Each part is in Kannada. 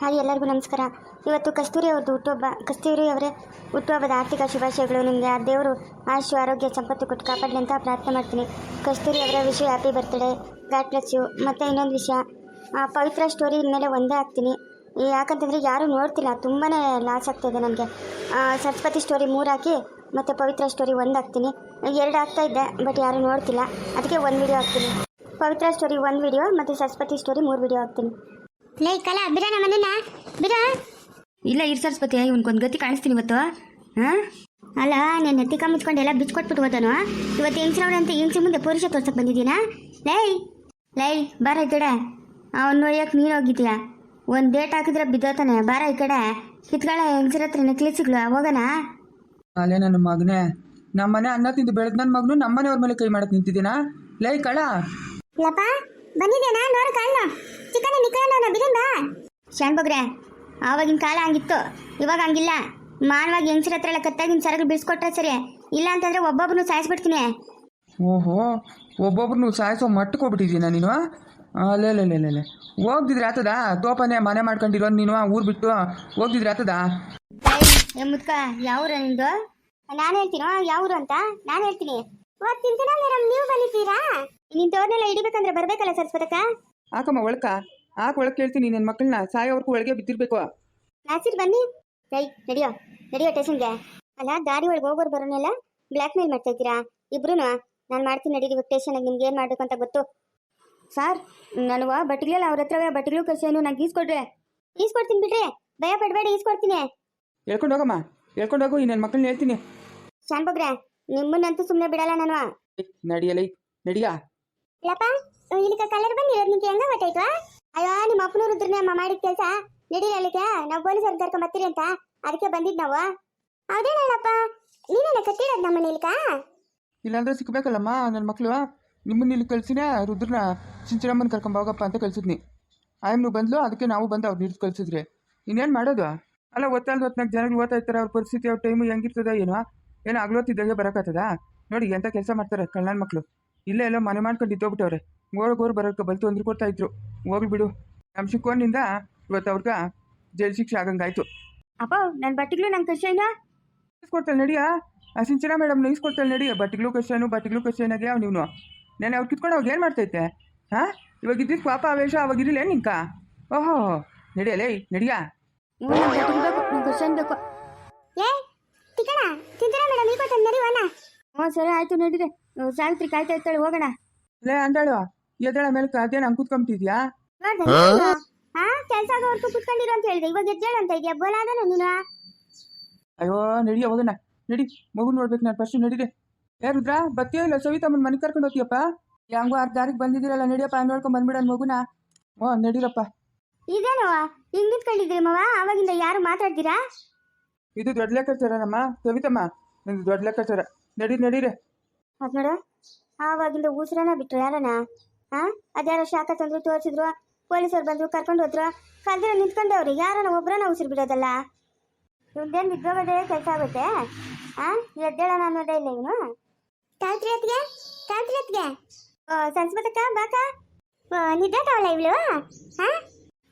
ಹಾಯ್ ಎಲ್ಲರಿಗೂ ನಮಸ್ಕಾರ. ಇವತ್ತು ಕಸ್ತೂರಿ ಅವ್ರದ್ದು ಹುಟ್ಟುಹಬ್ಬ ಕಸ್ತೂರಿ ಅವರೇ ಹುಟ್ಟುಹಬ್ಬದ ಆರ್ಥಿಕ ಶುಭಾಶಯಗಳು. ನಿಮಗೆ ಆ ದೇವರು ಆಶು, ಆರೋಗ್ಯ, ಸಂಪತ್ತು ಕೊಟ್ಟು ಕಾಪಾಡಲಿ ಅಂತ ಪ್ರಾರ್ಥನೆ ಮಾಡ್ತೀನಿ. ಕಸ್ತೂರಿ ಅವರ ವಿಷಯ happy birthday God bless you ಮತ್ತು ಇನ್ನೊಂದು ವಿಷಯ. ಪವಿತ್ರ ಸ್ಟೋರಿ ಇನ್ಮೇಲೆ ಒಂದೇ ಹಾಕ್ತೀನಿ. ಯಾಕಂತಂದರೆ ಯಾರೂ ನೋಡ್ತಿಲ್ಲ. ತುಂಬಾ ಲಾಸ್ ಆಗ್ತಾಯಿದೆ ನನಗೆ ಸರಸ್ವತಿ ಸ್ಟೋರಿ ಮೂರು ಹಾಕಿ ಮತ್ತು ಪವಿತ್ರ ಸ್ಟೋರಿ ಒಂದು ಹಾಕ್ತೀನಿ. ಎರಡು ಹಾಕ್ತಾ ಇದ್ದೆ ಬಟ್ ಯಾರೂ ನೋಡ್ತಿಲ್ಲ. ಅದಕ್ಕೆ ಒಂದು ವಿಡಿಯೋ ಹಾಕ್ತೀನಿ. ಪವಿತ್ರ ಸ್ಟೋರಿ ಒಂದು ವಿಡಿಯೋ ಮತ್ತು ಸರಸ್ವತಿ ಸ್ಟೋರಿ ಮೂರು ವಿಡಿಯೋ ಹಾಕ್ತೀನಿ. ಲೇ ಕಲಾ ಬಿಡ ನಮ್ಮನ್ನ ಬಿಡ. ಇಲ್ಲ ಇರ್ ಸರಸ್ವತಿ ಇವನ್ಗೊಂದು ಗತಿ ಕಾಣಿಸ್ತೀನಿ ಇವತ್ತು. ಹಾಂ? ಅಲ್ಲ ನಾನು ನೆತ್ತಿಕ ಮುಚ್ಕೊಂಡು ಎಲ್ಲ ಬಿಚ್ಕೊಟ್ಬಿಟ್ಟು ಹೋದನು. ಇವತ್ತು ಹೆಂಗ್ಸ್ರವ್ರಂತೆ ಹೆಂಗ್ಸಿ ಮುಂದೆ ಪುರುಷ ತೋರ್ಸಕ್ ಬಂದಿದ್ದೀನಾ? ಲೈ ಲೈ ಬಾರ ಈ ಕಡೆ. ಅವ್ನು ನೋಡ್ಯಕ್ಕೆ ನೀನು ಹೋಗಿದ್ಯಾ? ಒಂದು ಡೇಟ್ ಹಾಕಿದ್ರೆ ಬಿದ್ದೋತಾನೆ. ಬಾರ ಈ ಕಡೆ. ಕಿತ್ಗಳ ಹೆಂಗ್ಸ್ರ ಹತ್ರ ನೆಕ್ಲೆಸ್ಗಳು ಹೋಗೋಣ ಅಲ್ಲೇ ನನ್ನ ಮಗನೇ. ನಮ್ಮನೆ ಅನ್ನ ತಿಂದು ಬೆಳೆದ ನನ್ನ ಮಗನು ನಮ್ಮ ಮನೆಯವ್ರ ಮೇಲೆ ಕೈ ಮಾಡಕ್ ನಿಂತಿದ್ದೀನಾ? ಲೈ ಕಳ. ಲಪ್ಪ ಬಂದಿದ್ದೇನಾ ನೋಡು ಕಳ್ಳ ಚಿಕನ್ ನಿಕ್ಕಣ್ಣ ಬಿಡನ್ ಬಾ. ಶಾಣ್ಬಗ್ರೆ ಆವಾಗಿನ ಕಾಲ ಹಂಗಿತ್ತು. ಇವಾಗ ಹಂಗಿಲ್ಲ. ಮಾನವಾಗಿ ಹೆಂಗಸರ ಹತ್ರ ಎಲ್ಲ ಕತ್ತಾಗಿನ ಸರಗಳು ಬಿಡಿಸ್ಕೊಟ್ರೆ ಸರಿ. ಇಲ್ಲ ಅಂತಂದ್ರೆ ಒಬ್ಬೊಬ್ಬನು ಸಾಯಿಸ್ಬಿಡ್ತೀನಿ. ಓಹೋ ಒಬ್ಬೊಬ್ರು ಸಾಯಿಸೋ ಮಟ್ಟಕ್ಕೆ ಹೋಗ್ಬಿಟ್ಟಿದ್ದೀನ ನೀನು? ಅಲ್ಲೇ ಲೇ ಹೋಗ್ದಿದ್ರೆ ಆತದ? ತೋಪನೆ ಮನೆ ಮಾಡ್ಕೊಂಡಿರೋ ನೀನು ಊರು ಬಿಟ್ಟು? ಹೋಗ್ದಿದ್ರೆ ಆತದ? ಏ ಮುದ್ಕ ಯಾವ್ರ ನಿಂದು? ನಾನು ಹೇಳ್ತೀನೋ? ಯಾವ್ರು ಅಂತ? ನಾನು ಹೇಳ್ತೀನಿ. ಮೇಡಮ್ ನೀವು ಬಂದಿದ್ದೀರಾ? ನಿನ್ ತೋರ್ನೆಲ್ಲ ಹಿಡಿಬೇಕಂದ್ರೆ ಬರ್ಬೇಕಲ್ಲ ಸರಸ್ವತಕ್ಕ ಹಾಕಮ್ಮ ಒಳಕ. ಹಾಕ ಒಳಕ್ ಕೇಳ್ತೀನಿ ನನ್ನ ಮಕ್ಕಳನ್ನ ಸಾಯೋವರೆಗೂ ಒಳಗೆ ಬಿದ್ದಿರ್ಬೇಕು. ನಾಸಿರ್ ಬನ್ನಿ. ರೈ ನಡಿಯೋ. ನಡಿಯೋ ಟೇಷನ್ಗೆ ಅಲ್ಲ ದಾರಿ ಒಳಗೆ ಹೋಗೋರು ಬರೋನೆಲ್ಲ ಬ್ಲ್ಯಾಕ್ ಮೇಲ್ ಮಾಡ್ತಾ ಇದ್ದೀರಾ? ಇಬ್ರು ನಾನು ಮಾಡ್ತೀನಿ ನಡೀರಿ ಇವಾಗ ಆಗಿ ನಿಮ್ಗೆ ಏನು ಮಾಡ್ಬೇಕು ಅಂತ ಗೊತ್ತು? ಸರ್ ನನವ ಬಟ್ಟಿಗೆಲ್ಲ ಅವ್ರ ಹತ್ರವೇ ಬಟ್ಟಿಗಳು ಕಸೇನು ನಂಗೆ ಈಸ್ಕೊಡ್ರೆ. ಈಸ್ಕೊಡ್ತೀನಿ ಬಿಡ್ರಿ. ಭಯ ಪಡ್ಬೇಡಿ ಈಸ್ಕೊಡ್ತೀನಿ. ಹೇಳ್ಕೊಂಡು ಹೋಗಮ್ಮ. ಹೇಳ್ಕೊಂಡು ಹೋಗು ನನ್ನ ಮಕ್ಕಳನ್ನ ಹೇಳ್ತೀನಿ. ಶಾನ್ ಬಗ್ರೆ ನಿಮ್ಮನ್ನಂತೂ ಸುಮ್ಮನೆ ಬಿಡಲ್ಲ ನಾನು ನಡಿಯಲೈ. ನಡಿಯಾ. ಲಪ್ಪ ಇಲ್ಲಿಕ ಕಲರ್ ಬಂದಿರೋದು ನಿಮ್ಗೆ ಹೆಂಗ ಗೊತ್ತಾಯ್ತು ಅಯ್ಯೋ, ನಿಮ್ಮ ಅಪ್ಪನವ್ರು ಇದ್ರೆ ಅಮ್ಮ ಮಾಡಿದ ಕೆಲಸ. ನಡೀರಿ ಅಲ್ಲಿಗೆ, ನಾವು ಪೊಲೀಸರು ಕರ್ಕೊಂಡ್ ಬರ್ತೀರಿ ಅಂತ. ಅದಕ್ಕೆ ಬಂದಿದ್ ನಾವು. ಹೌದೇನಲ್ಲಪ್ಪ? ನೀನೇನ ಕಟ್ಟಿರೋದು ನಮ್ಮ ಮನೇಲಿಕ? ಇಲ್ಲಾಂದ್ರೆ ಸಿಕ್ಬೇಕಲ್ಲಮ್ಮ ನನ್ನ ಮಕ್ಕಳು ನಿಮ್ಮನ್ನ ಇಲ್ಲಿ ಕಳ್ಸಿನೇ ರುದ್ರನ ಚಿಂಚನಮ್ಮನ ಕರ್ಕೊಂಡ್ ಹೋಗಪ್ಪ ಅಂತ ಕಳ್ಸಿದ್ನಿ. ಆಯಮ್ನು ಬಂದ್ಲು, ಅದಕ್ಕೆ ನಾವು ಬಂದು ಅವ್ರು ಹಿಡಿದು ಕಳ್ಸಿದ್ರಿ. ಇನ್ನೇನು ಮಾಡೋದು? ಅಲ್ಲ ಒತ್ತಲ್ದು ಹೊತ್ನಾಗ ಜನಗಳು ಓದ್ತಾ ಅವ್ರ ಪರಿಸ್ಥಿತಿ, ಅವ್ರ ಟೈಮು ಹೆಂಗಿರ್ತದ ಏನೋ. ಏನೋ ಆಗ್ಲೋತಿದ್ದಾಗೆ ಬರೋಕ್ಕಾಗ್ತದ ನೋಡಿ ಎಂಥ ಕೆಲಸ ಮಾಡ್ತಾರೆ ಕಳ್ಳನ ಮಕ್ಕಳು ಇಲ್ಲೇ ಎಲ್ಲೋ ಮನೆ ಮಾಡ್ಕೊಂಡು ಇದ್ದೋಗ್ಬಿಟ್ಟವ್ರೆ ಗೋರ್ ಬರೋಕ್ಕೆ ಬಲ್ತು ಅಂದ್ರೆ ಕೊಡ್ತಾ ಇದ್ರು. ಹೋಗ್ಲಿ ಬಿಡು. ನಮ್ಮ ಶಿಕ್ಕೋನಿಂದ ಇವತ್ತು ಅವ್ರಿಗೆ ಜೈಲು ಶಿಕ್ಷೆ ಆಗಂಗಾಯ್ತು. ಅಪ್ಪ ನನ್ನ ಬಟ್ಟೆಗಳು ನಂಗೆ ಕಸೇನ ಇಸ್ಕೊಡ್ತಾಳೆ ನಡಿಯ? ಆ ಸಿಂಚನ ಮೇಡಮ್ ಇಸ್ಕೊಡ್ತಾಳೆ ನಡಿ ಬಟ್ಟಿಗಳು ಕಷ್ಟನು ಬಟ್ಟೆಗಳು ಕಷ್ಟನಾಗೆ ಅವ್ ನೀವು ನಾನು ಅವ್ರು ಕಿತ್ಕೊಂಡು ಅವಾಗ ಏನು ಮಾಡ್ತೈತೆ? ಹಾಂ? ಇವಾಗ ಇದ್ದಿದ್ದು ಪಾಪ ಆವೇಶ ಅವಾಗ ಇರಲಿಲ್ಲ ನಿಂಕ ಓಹೋ ನಡಿಯಲೇ ನಡಿಯ? ಬೇಕು ಏ ತಿಕ್ಕಣ ತಿಂತೀರಾ ಮೇಡಮ್? ಈಗ ಹ್ಞೂ ಸರಿ ಆಯ್ತು ನಡೀರಿ. ಸಾವಿತ್ರಿ ಕಾಯ್ತಾ ಇರ್ತಾಳೆ ಹೋಗೋಣ. ಲೇ ಅಂದಾಳು ಎದಳ ಮೇಲೆ ಅದೇನು ಹಂಗೆ ಕೂತ್ಕೊಂಬಿಟ್ಟಿದ್ಯಾ? ಹಾ? ಕೆಲಸ ಆಗೋವರೆಗೂ ಕುತ್ಕೊಂಡಿರು ಅಂತ ಹೇಳಿದೆ. ಇವಾಗ ಎದ್ದೇಳು ಅಂತ ಇದೆಯಾ? ಬೋಲಾದನ ನೀನು? ಅಯ್ಯೋ ನಡಿಯ ಹೋಗೋಣ. ನಡಿ ಮಗು ನೋಡ್ಬೇಕು ನಾನು. ಫಸ್ಟ್ ನಡಿದೆ. ಏ ರುದ್ರ ಬತ್ತಿಯೋ ಇಲ್ಲ? ಸವಿತಮ್ಮನ ಮನೆ ಕರ್ಕೊಂಡು ಹೋಗ್ತೀಯಪ್ಪ? ಹೆಂಗೋ ಅರ್ಧ ದಾರಿಗೆ ಬಂದಿದ್ದೀರಲ್ಲ ನಡಿಯಪ್ಪ ನೋಡ್ಕೊಂಡು ಬಂದ್ಬಿಡೋಣ ಮಗುನ. ಓ ನಡಿರಪ್ಪ. ಇದೇನವ ಹಿಂಗ್ ನಿಂತ್ಕೊಂಡಿದ್ರಿ ಮವ? ಅವಾಗಿಂದ ಯಾರು ಮಾತಾಡ್ತೀರಾ? ಇದು ದೊಡ್ಡ ಲೆಕ್ಕಾಚಾರನಮ್ಮ. ಸವಿತಮ್ಮ ನಿಮ್ದು ದೊಡ್ಡ ಲೆಕ್ಕಾಚಾರ. ನಡಿ ನಡೀರಿ. ಅದ್ ನೋಡ ಆವಾಗಿಂದ ಉಸಿರನ ಬಿಟ್ರು ಯಾರನ ಹಾ ಅದ್ಯಾರೋ ಶಾಖ ತಂದ್ರು ತೋರಿಸಿದ್ರು ಪೊಲೀಸರು ಬಂದ್ರು ಕರ್ಕೊಂಡು ಹೋದ್ರು ಕಲ್ದಿರ ನಿಂತ್ಕೊಂಡವ್ರಿ ಯಾರನ ಒಬ್ರನ ಉಸಿರು ಬಿಡೋದಲ್ಲ? ಇವ್ದೇನು ನಿದ್ದೋಗೋದೇ ಕೆಲಸ ಆಗುತ್ತೆ? ಹಾ ಎದ್ದೇಳೋಣ ಅನ್ನೋದೇ ಇಲ್ಲ ಇವನು. ಕಾಂತ್ರಿಯತ್ಗೆ ಕಾಂತ್ರಿಯತ್ಗೆ ತಾತ್ರಿ ಓ ಸಂಸ್ಮತಕ್ಕ ಬಾಕ? ಓ ನಿದ್ದಾಟವಲ್ಲ ಇವಳು? ಹಾ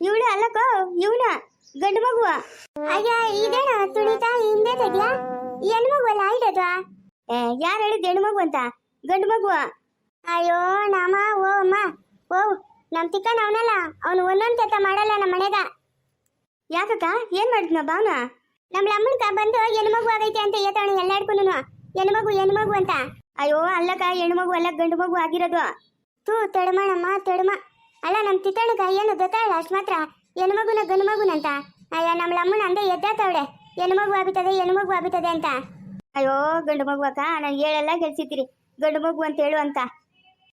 ಇವಳು ಅಲ್ಲಕೋ ಇವನ ಗಂಡು ಮಗುವ. ಅಯ್ಯ ಇದೇನ ತುಳಿತಾ ಹಿಂದೆ ತೆಗಿಯ? ಹೆಣ್ಣು ಮಗುವಲ್ಲ ಇಡೋದು ಯಾರು ಹೇಳಿದ್ದು ಹೆಣ್ಣು ಮಗು ಅಂತ? ಗಂಡು ಮಗುವ? ಅಯ್ಯೋ, ನಾಮ, ಓ, ಅಮ್ಮ. ಓ, ನಮ್ ತಿಕ್ಕನ ಅವನಲ್ಲ. ಅವನು ಒಂದೊಂದು ಕೆಲಸ ಮಾಡಲ್ಲ ನಮ್ಮ ಮನೆಗ. ಯಾಕಕ್ಕ? ಏನ್ ಮಾಡಿದ್ನ ಭಾವನ? ನಮ್ಮ ಕ ಬಂದು ಮಗು ಆಗೈತೆ ಅಂತ ಹೇಳ್ತಾಳೆ ಎಲ್ಲಾಡ್ಕೊಂಡು ಹೆಣ್ಣು ಮಗು ಹೆಣ್ಣು ಮಗು ಅಂತ. ಅಯ್ಯೋ, ಅಲ್ಲಕ್ಕ, ಹೆಣ್ಣು ಮಗು ಅಲ್ಲ, ಗಂಡು ಮಗು ಆಗಿರೋದು. ತೂ ತಡಮಣಮ್ಮ ತಡಮ. ಅಲ್ಲ ನಮ್ಮ ತಿತ್ತಣ್ಣಕ ಏನು ಗೊತ್ತಾಳ ಅಷ್ಟು ಮಾತ್ರ. ಹೆಣ್ಣು ಮಗುನ ಗಂಡು ಮಗುನಂತ. ಅಯ್ಯ ನಮ್ಮ ಅಮ್ಮನ ಅಂದೆ ಎದ್ದಾತವಳೆ. ಹೆಣ್ಣು ಮಗು ಆಗುತ್ತದೆ ಹೆಣ್ಣು ಮಗು ಆಗುತ್ತದೆ ಅಂತ. ಅಯ್ಯೋ ಗಂಡು ಮಗು ಅಕ್ಕ ನಾನು ಹೇಳೆಲ್ಲ ಗೆಲ್ಸಿದ್ದೀರಿ ಗಂಡು ಮಗು ಅಂತ ಹೇಳು ಅಂತ.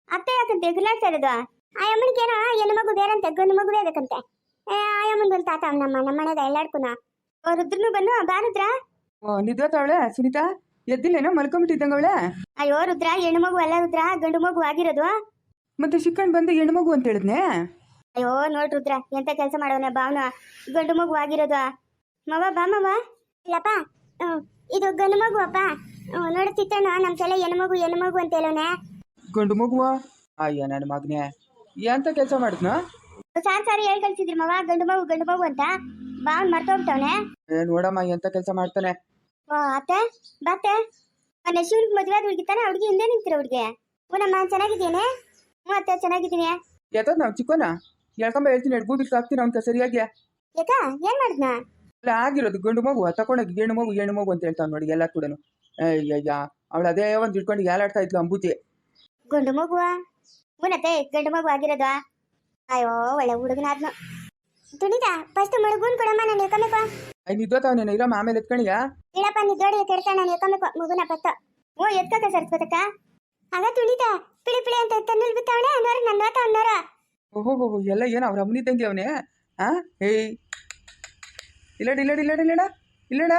ಅತ್ತೆ ಯಾಕಂತ ಎಗಲಾಡ್ತಾ ಇರೋದು? ಆ ಅಮ್ಮನಿಗೇನೋ ಹೆಣ್ಣು ಮಗು ಬೇರಂತೆ ಗಂಡು ಮಗು ಬೇಕಂತೆ. ಆ ಅಮ್ಮನ ಒಂದು ತಾತ ನಮ್ಮ ನಮ್ಮ ಮನೆದ ಎಲ್ಲಾಡ್ಕುನ ರುದ್ರನು ಬನ್ನು ಬಾರುದ್ರ ಓ ನಿದ್ರತಾವಳೆ ಸುನೀತಾ? ಎದ್ದಿಲ್ಲೇನೋ ಮಲ್ಕೊಂಬಿಟ್ಟಿದ್ದಂಗೆ ಅವಳೆ? ಅಯ್ಯೋ ರುದ್ರ ಹೆಣ್ಣು ಮಗು ಅಲ್ಲ ರುದ್ರ ಗಂಡು ಮಗು ಆಗಿರೋದು. ಮತ್ತೆ ಚಿಕ್ಕಣ್ಣ ಬಂದು ಹೆಣ್ಣು ಮಗು ಅಂತ ಹೇಳಿದ್ನೆ? ಅಯ್ಯೋ ನೋಡ್ ರುದ್ರ ಎಂತ ಕೆಲಸ ಮಾಡೋಣ ಭಾವನ. ಗಂಡು ಮಗು ಆಗಿರೋದು. ಮವ ಬಾ ಮವ. ಇಲ್ಲಪ್ಪ ಇದು ಗಂಡು ಮಗು ಅಪ್ಪ. ನೋಡು ಚಿತ್ತಣ್ಣ ನಮ್ಮ ಮಗು ಹೆಣ್ಣು ಮಗು ಅಂತ ಹೇಳೋನೆ. ಗಂಡು ಮಗುವ? ಅಯ್ಯ ನನ್ನ ಮಗನೇ. ಎಂತ ಕೆಲಸ ಮಾಡಿದ್ನ? ಸಾರ್ ಸಾರಿ ಹೇಳಿ ಕಳ್ಸಿದ್ರಿ ಮವ ಗಂಡು ಮಗು ಗಂಡು ಮಗು ಅಂತ. ಬಾ ಮರ್ತೋಗ್ತಾವನೆ ನೋಡಮ್ಮ ಎಂತ ಕೆಲಸ ಮಾಡ್ತಾನೆ. ಅತ್ತೆ ಬತ್ತೆ. ಮೊನ್ನೆ ಶಿವನಿಗೆ ಮದುವೆ ಆದ ಹುಡುಗಿ ತಾನೆ ಹುಡುಗಿ ಹಿಂದೆ ನಿಂತಿರ ಹುಡುಗಿ. ಹೂನಮ್ಮ ಚೆನ್ನಾಗಿದ್ದೀನಿ. ಹ್ಞೂ ಅತ್ತೆ ಚೆನ್ನಾಗಿದ್ದೀನಿ. ಎತ್ತದ್ ನಾವು ಚಿಕ್ಕೋನ? ಹೇಳ್ಕೊಂಬ ಹೇಳ್ತೀನಿ ಎರಡು ಬಿಟ್ಟು ಹಾಕ್ತೀನಿ ಅಂತ ಸರಿಯಾಗಿ. ಯಾಕ ಏನ್ ಮಾಡಿದ್ನ? ಅಲ್ಲ ಆಗಿರೋದು ಗಂಡು ಮಗು ತಕೊಂಡೋಗಿ ಗೇಣು ಮಗು ಹೆಣ್ಣು ಮಗು ಅಂತ ಹೇಳ್ತಾವ್ ನೋಡಿ ಎಲ್ಲ ಕೂಡ ಅಯ್ಯಯ್ಯ ಅವಳು ಅದೇ ಒಂದು ಇಟ್ಕೊಂಡು ಯಾಲಾಡ್ತಾ ಇದ್ಲು ಅಂಬೂತಿ. ಗಂಡು ಮಗುವ? ಮುನತೆ ಗಂಡು ಮಗು ಆಗಿರೋದು? ಅಯ್ಯೋ ಒಳ್ಳೆ ಹುಡುಗನಾದ್ನು. ತುಣಿತ ಫಸ್ಟ್ ಮಡುಗುನ್ ಕೊಡಮ್ಮ ನಾನು ಎಕ್ಕಬೇಕು ಐ ನಿದ್ದೋತಾವನೇನು ಇರಮ್ಮ ಆಮೇಲೆ ಎತ್ಕಣಿಯ? ಇಡಪ್ಪ ನಿದ್ದೋಡಿ ಕೆಡ್ಕ ನಾನು ಎಕ್ಕಬೇಕು ಮಗುನ ಪತ್ತ. ಓ ಎತ್ಕಕ ಸರ್ಸ್ಬೇಕಕ್ಕ ಆಗ ತುಣಿತ ಪಿಳಿ ಪಿಳಿ ಅಂತ ತನ್ನಲ್ಲಿ ಬಿತ್ತವಣೆ ಅನ್ನೋರು ನನ್ನ ಅನ್ನೋರ. ಓಹೋ ಎಲ್ಲ ಏನು ಅವ್ರ ಅಮ್ಮನಿದ್ದಂಗೆ ಅವನೇ? ಹಾ ಏಯ್ ಇಲ್ಲಡ ಇಲ್ಲಡ ಇಲ್ಲಡ ಇಲ್ಲಡ ಇಲ್ಲಡ.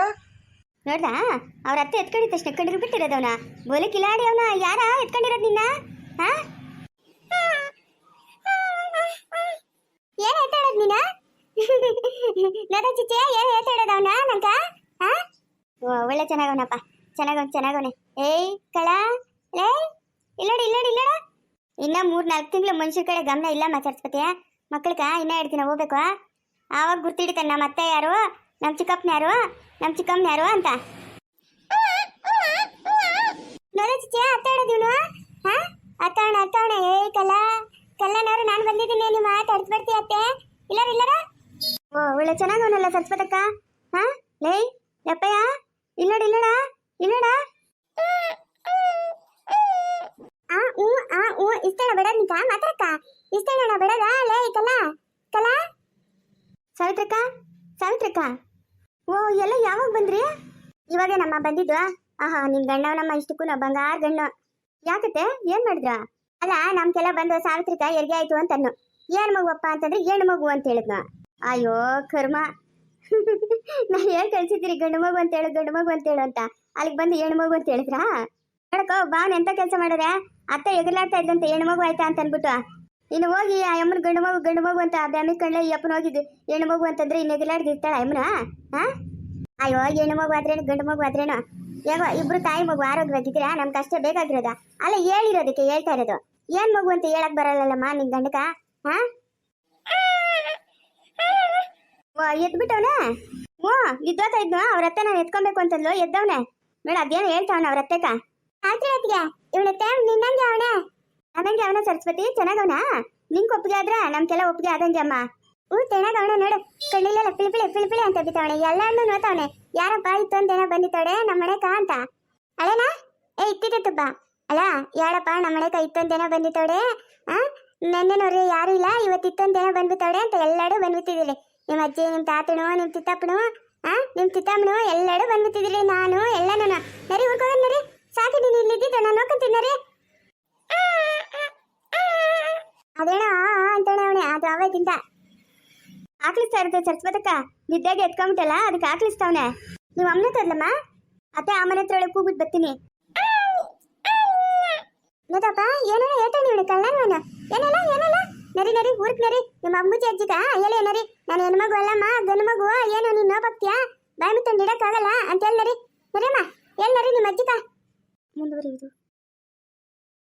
ಅವ್ರ ಅತ್ತೆ ಎತ್ಕೊಂಡಿದ್ದ ತಕ್ಷಣ ಕಂಡಿರು ಬಿಟ್ಟಿರೋದವನ ಬೋಲೆ ಕಿಲಾಡಿ ಅವನ. ಯಾರ ಎತ್ಕೊಂಡಿರೋದ್ ನಿನ್ನ? ಹಾ? ಏನ್ ಹೇಳ್ತಾಡೋದ್ ನೀನ? ನೋಡ ಚಿಚ್ಚೆ, ಏನ್ ಹೇಳ್ತಾಡೋದ್ ಅವನ ನಂಗ? ಒಳ್ಳೆ ಚೆನ್ನಾಗವನಪ್ಪ. ಚೆನ್ನಾಗವ್ ಚೆನ್ನಾಗವನೆ. ಏಯ್, ಕಳ. ಲೇ, ಇಲ್ಲಡಿ ಇಲ್ಲಡಿ, ಇಲ್ಲಡ. ಇನ್ನ ಮೂರ್ ನಾಲ್ಕು ತಿಂಗಳು ಮನುಷ್ಯರ ಕಡೆ ಗಮನ ಇಲ್ಲ ಮಾತಾಡ್ಸ್ಪತಿಯ ಮಕ್ಕಳಿಗ ಇನ್ನ ದಿನ ಹೋಗ್ಬೇಕು ಆವಾಗ ಗುರ್ತಿಡಿತಾನೆ ನಮ್ಮ ಅತ್ತೆ ಯಾರು ನಮ್ಮ ಚಿಕ್ಕಪ್ಪನ ಯಾರು ನಮ್ಮ ಚಿಕ್ಕಮ್ಮನ ಯಾರು ಅಂತ. ನೋಡ ಚಿಚ್ಚೆ ಅತ್ತಾಡೋದಿವ್ನು ಹಾ? ಅತ್ತಾವಣ ಅತ್ತಾವಣ ಏ ಕಲ್ಲ, ಕಲ್ಲನವ್ರು ನಾನು ಬಂದಿದ್ದೀನಿ, ನೀವು ಮಾತಾಡ್ಸ್ ಬರ್ತೀಯ ಅತ್ತೆ? ಇಲ್ಲರ ಇಲ್ಲರ? ಓ, ಒಳ್ಳೆ ಚೆನ್ನಾಗವನಲ್ಲ ಸರಸ್ವತಕ್ಕ. ಹಾ? ಲೇ, ಯಪ್ಪಯ್ಯ ಇಲ್ಲಡ ಇಲ್ಲಡ ಇಲ್ಲಡ ಆ, ಊ ಆ, ಊ ಇಷ್ಟೇನ ಬೇಡ ನಿಂತ? ಮಾತಾಡಕ್ಕ. ಇಷ್ಟೇನ ಬೇಡದ? ಲೇ ಕಲಾ ಕಲ್ಲ? ಸಾವಿತ್ರಕ್ಕ? ಸಾವಿತ್ರಕ್ಕ? ಓ, ಎಲ್ಲ ಯಾವಾಗ ಬಂದ್ರಿ? ಇವಾಗ ನಮ್ಮ ಬಂದಿದ್ವಾ. ಆಹಾ, ನಿನ್ ಗಂಡವನಮ್ಮ ಇಷ್ಟಕ್ಕೂ ನಾ ಬಂಗಾರ ಗಂಡ. ಯಾಕತ್ತೆ? ಏನ್ ಮಾಡಿದ್ರ? ಅಲ್ಲ ನಮ್ಕೆಲ್ಲ ಬಂದು ಸಾವಿತ್ರಿಕ ಎರಿಗೆ ಆಯ್ತು ಅಂತನ್ನು. ಏನ್ ಮಗುವಪ್ಪ ಅಂತಂದ್ರೆ ಹೆಣ್ಣು ಮಗು ಅಂತ ಹೇಳಿದ್ನ. ಅಯ್ಯೋ, ಕರ್ಮ. ನಾ ಏನ್ ಕಳ್ಸಿದ್ದೀರಿ, ಗಂಡು ಮಗು ಅಂತ ಹೇಳು, ಗಂಡು ಮಗು ಅಂತ ಹೇಳು ಅಂತ. ಅಲ್ಲಿಗೆ ಬಂದು ಹೆಣ್ಣು ಮಗು ಅಂತ ಹೇಳಿದ್ರಾ? ನೋಡಕ್ಕ ಬಾವನ್ ಎಂತ ಕೆಲಸ ಮಾಡಿದ್ರೆ ಅತ್ತ ಎಗರ್ಲಾಡ್ತಾ ಇದ್ದಂತೆ ಹೆಣ್ಣು ಮಗು ಆಯ್ತಾ ಅಂತ ಅನ್ಬಿಟ್ಟು ಇನ್ನು ಹೋಗಿ, ಆ ಅಮ್ಮನ ಗಂಡು ಮಗು ಗಂಡು ಮಗು ಅಂತ ಬ್ಯಾಮಿ ಕಂಡ್ಲೆ ಈ ಅಪ್ಪನ ಹೋಗಿದ್ದು. ಹೆಣ್ಣು ಮಗು ಅಂತಂದ್ರೆ ಇರ್ತಾಳ ಅಮ್ಮನ? ಹಾ? ಅಯ್ಯೋ, ಹೆಣ್ಣು ಮಗು ಆದ್ರೇನು, ಗಂಡು ಮಗು ಆದ್ರೇನು? ಯಾವ ಇಬ್ರು ತಾಯಿ ಮಗು ಆರೋಗ್ಯವಾಗಿದ್ರೆ ನಮ್ಗೆ ಅಷ್ಟೇ ಬೇಕಾಗಿರೋದ. ಅಲ್ಲ, ಹೇಳಿರೋದಕ್ಕೆ ಹೇಳ್ತಾ ಇರೋದು. ಏನ್ ಮಗು ಅಂತ ಹೇಳಕ್ ಬರಲ್ಲಲ್ಲಮ್ಮ ನಿನ್ ಗಂಡಕ ಹಾ? ಎದ್ಬಿಟ್ಟವನೆ? ಓ ಇದ್ದೋತಾ ಇದ್ನು? ಅವ್ರ ಅತ್ತೆ ನಾನು ಎತ್ಕೊಬೇಕು ಅಂತಂದ್ಲು, ಎದ್ದವನೆ? ಮೇಡ, ಅದೇನು ಹೇಳ್ತಾವನ ಅವ್ರ ಅತ್ತೆಕ ಆದ್ರೆ ಅತ್ತಿಗೆ ನಿನ್ನಂಗೆ ಅವನೇ? ನನಂಗೆ ಅವನ ಸರಸ್ವತಿ? ಚೆನ್ನಾಗವನ ನಿಂಗೆ ಒಪ್ಪಿಗೆ ಆದ್ರ ನಮ್ಗೆಲ್ಲ ಒಪ್ಪಿಗೆ ಆದಂಗೆ ಅಮ್ಮ. ಹ್ಞೂ ಚೆನ್ನಾಗವನ ನೋಡು. ಕಣ್ಣಿಲೆಲ್ಲ ಪಿಳಿಪಿಳಿ ಪಿಳಿಪಿಳಿ ಅಂತ ಬಿತ್ತವಣೆ ಎಲ್ಲ ಹಣ್ಣು ನೋತವಣೆ ಯಾರಪ್ಪ ಇತ್ತೊಂದೇನೋ ಬಂದಿತ್ತವಡೆ ನಮ್ಮ ಮನೆಕ ಅಂತ. ಅಳೇನಾ ಏ ಇತ್ತಿದೆ ತುಬ್ಬ ಅಲ್ಲ ಯಾರಪ್ಪ ನಮ್ಮ ಮನೆಕ ಇತ್ತೊಂದೇನೋ ಬಂದಿತ್ತವಡೆ ಆ? ನೆನ್ನೆನವ್ರಿಗೆ ಯಾರು ಇಲ್ಲ, ಇವತ್ತು ಇತ್ತೊಂದೇನೋ ಬಂದ್ಬಿತ್ತವಡೆ ಅಂತ ಎಲ್ಲರೂ ಬಂದ್ಬಿಟ್ಟಿದ್ದೀರಿ. ನಿಮ್ಮ ಅಜ್ಜಿ ನಿಮ್ಮ ತಾತನು ನಿಮ್ಮ ಚಿತ್ತಪ್ಪನು, ಆ? ನಿಮ್ಮ ಚಿತ್ತಮ್ಮನು, ಎಲ್ಲರೂ ಬಂದ್ಬಿಟ್ಟಿದ್ದೀರಿ. ನಾನು ಎಲ್ಲನೂ ನರಿ ಊರ್ಕೋಗ ನರಿ ಸಾಕು ನೀನು ಇಲ್ಲಿದ್ದಿದ್ದು ನಾನು ನೋಡ್ಕೊಂತೀನಿ ನರಿ ಅವನೇ ಆಕಳಿಸ್ತಾ ಇರುತ್ತೆ ಸರಸ್ವತಕ್ಕ. ನಿದ್ದೆಗೆ ಎತ್ಕೊಂಬಿಟ್ಟಲ್ಲ, ಅದಕ್ಕೆ ಆಕಳಿಸ್ತಾವನೆ ನೀವು ಅಮ್ಮನ ತರ್ಲಮ್ಮ ಅತ್ತೆ ಆ ಮನೆ ಹತ್ರ ಒಳಗೆ ಕೂಗ್ಬಿಟ್ಟು ಬರ್ತೀನಿ. ನೋದಪ್ಪ ಏನೇನೋ ಹೇಳ್ತಾನೆ ಇವಳು ಕಳ್ಳ ನಾನು ಏನಲ್ಲ ಏನಲ್ಲ ನರಿ ನರಿ, ಊರ್ಕ್ ನರಿ. ನಿಮ್ಮ ಅಮ್ಮುಜಿ ಅಜ್ಜಿಗ? ಹೇಳಿ ನರಿ. ನಾನು ಹೆಣ್ಮಗು ಅಲ್ಲಮ್ಮ, ಗಂಡು ಮಗು, ಏನು, ನೀನು ನೋಬಕ್ತಿಯಾ? ಬಾಯಿ ಮುತ್ತಂಡು ಇಡಕ್ಕಾಗಲ್ಲ? ಅಂತ ಹೇಳಿ ನರಿ. ನರಿಯಮ್ಮ, ಹೇಳಿ, ನರಿ, ನಿಮ್ಮ ಅಜ್ಜಿಗ. ಮುಂದುವರಿಯುವುದು.